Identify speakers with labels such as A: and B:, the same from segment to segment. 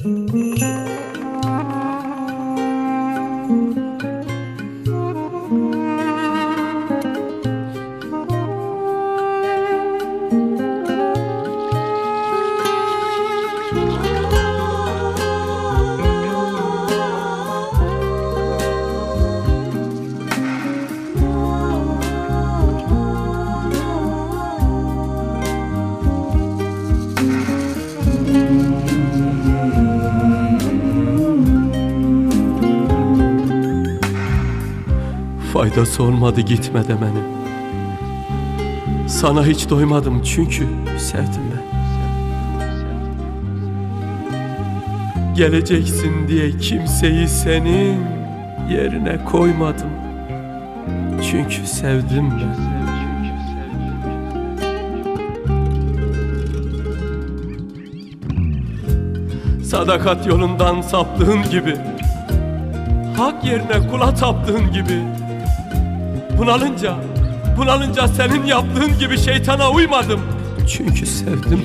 A: Thank you. Faydası olmadı gitme demenin. Sana hiç doymadım çünkü sevdim ben. Geleceksin diye kimseyi senin yerine koymadım. Çünkü sevdim ben. Sadakat yolundan saptığın gibi Hak yerine kula taptığın gibi Bunalınca Bunalınca senin yaptığın gibi şeytana uymadım. Çünkü sevdim.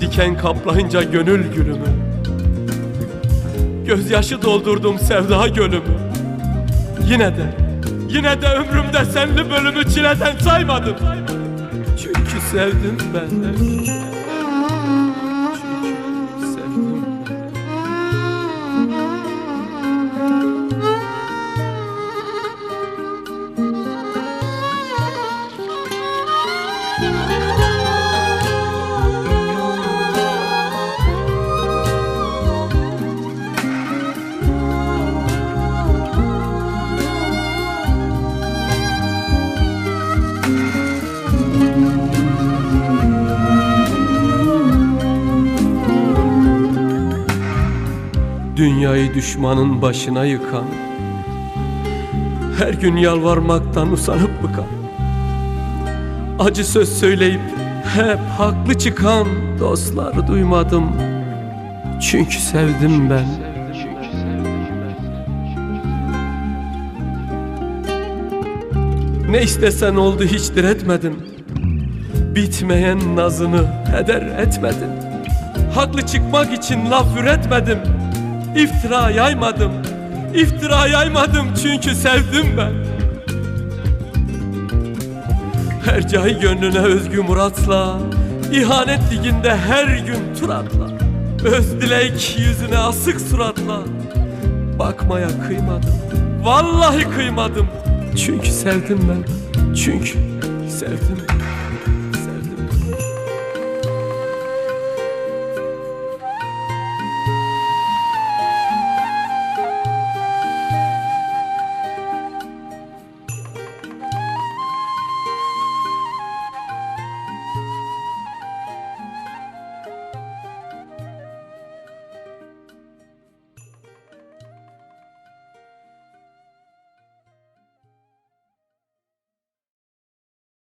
A: Diken kaplayınca gönül gülümü. Gözyaşı doldurdum sevda gölümü. Yine de Yine de ömrümde senli bölümü çileden saymadım. Çünkü sevdim ben Dünyayı düşmanın başına yıkan Her gün yalvarmaktan usanıp bıkan Acı söz söyleyip hep haklı çıkan Dostları duymadım. Çünkü sevdim ben. Ne istesen oldu hiç diretmedim Bitmeyen nazını heder etmedim. Haklı çıkmak için laf üretmedim. İftira yaymadım. İftira yaymadım çünkü sevdim ben Her cahil gönlüne özgü muratla İhanet liginde her gün tur atla. Öz dilek yüzüne asık suratla. Bakmaya kıymadım Vallahi kıymadım. Çünkü sevdim ben Çünkü sevdim